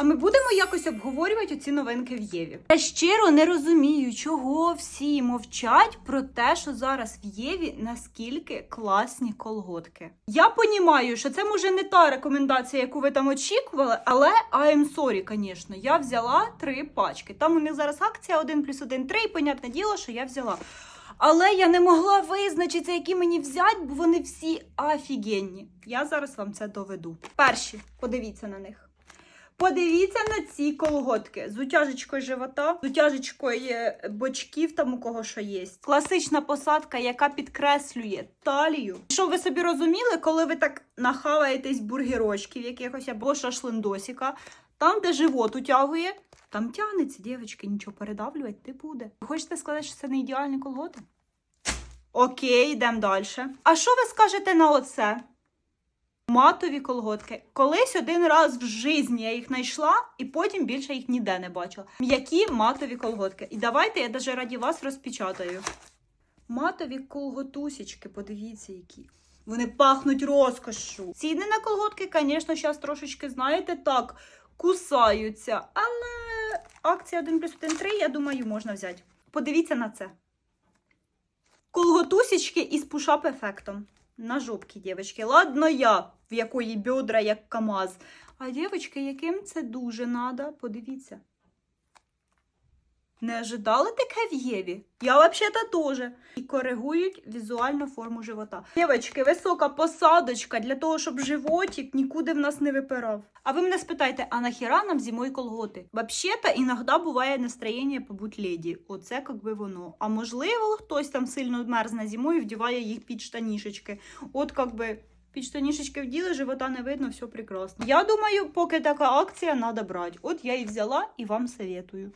А ми будемо якось обговорювати оці новинки в Єві. Я щиро не розумію, чого всі мовчать про те, що зараз в Єві наскільки класні колготки. Я понімаю, що це може не та рекомендація, яку ви там очікували, але I'm sorry, звісно. Я взяла три пачки. Там у них зараз акція 1 плюс 1 3, і понятне діло, що я взяла. Але я не могла визначитися, які мені взяти, бо вони всі офігенні. Я зараз вам це доведу. Перші, подивіться на них. Подивіться на ці колготки з утяжечкою живота, з утяжечкою е, бочків, там у кого що є. Класична посадка, яка підкреслює талію. Щоб ви собі розуміли, коли ви так нахаваєтесь бургерочків якихось або шашлиндосіка, там, де живот утягує, там тягнеться, дівчатки, нічого передавлювати не буде. Ви хочете сказати, що це не ідеальні колготи? Окей, йдемо далі. А що ви скажете на оце? Матові колготки. Колись один раз в житті я їх знайшла, і потім більше їх ніде не бачила. М'які матові колготки. І давайте я даже раді вас розпечатаю. Матові колготусічки, подивіться, які. Вони пахнуть розкошшу. Ціни на колготки, звісно, зараз трошечки, знаєте, так, кусаються. Але акція 1 плюс 1 3, я думаю, можна взяти. Подивіться на це. Колготусічки із пушап ефектом. На жопки, дівчатки. Ладно, я, в якої бедра, як КАМАЗ. А дівчатки, яким це дуже надо, подивіться. Не ожидали таке в Єві? Я взагалі-то теж. І коригують візуальну форму живота. Дівчатки, висока посадочка для того, щоб животик нікуди в нас не випирав. А ви мене спитайте, а нахіра нам зимою колготи? Вообще-то іноді буває настроєння побуть леді. Оце як би воно. А можливо, хтось там сильно мерзне зимою і вдіває їх під штанішечки. От як би під штанішечки вділи, живота не видно, все прекрасно. Я думаю, поки така акція, треба брати. От я і взяла і вам советую.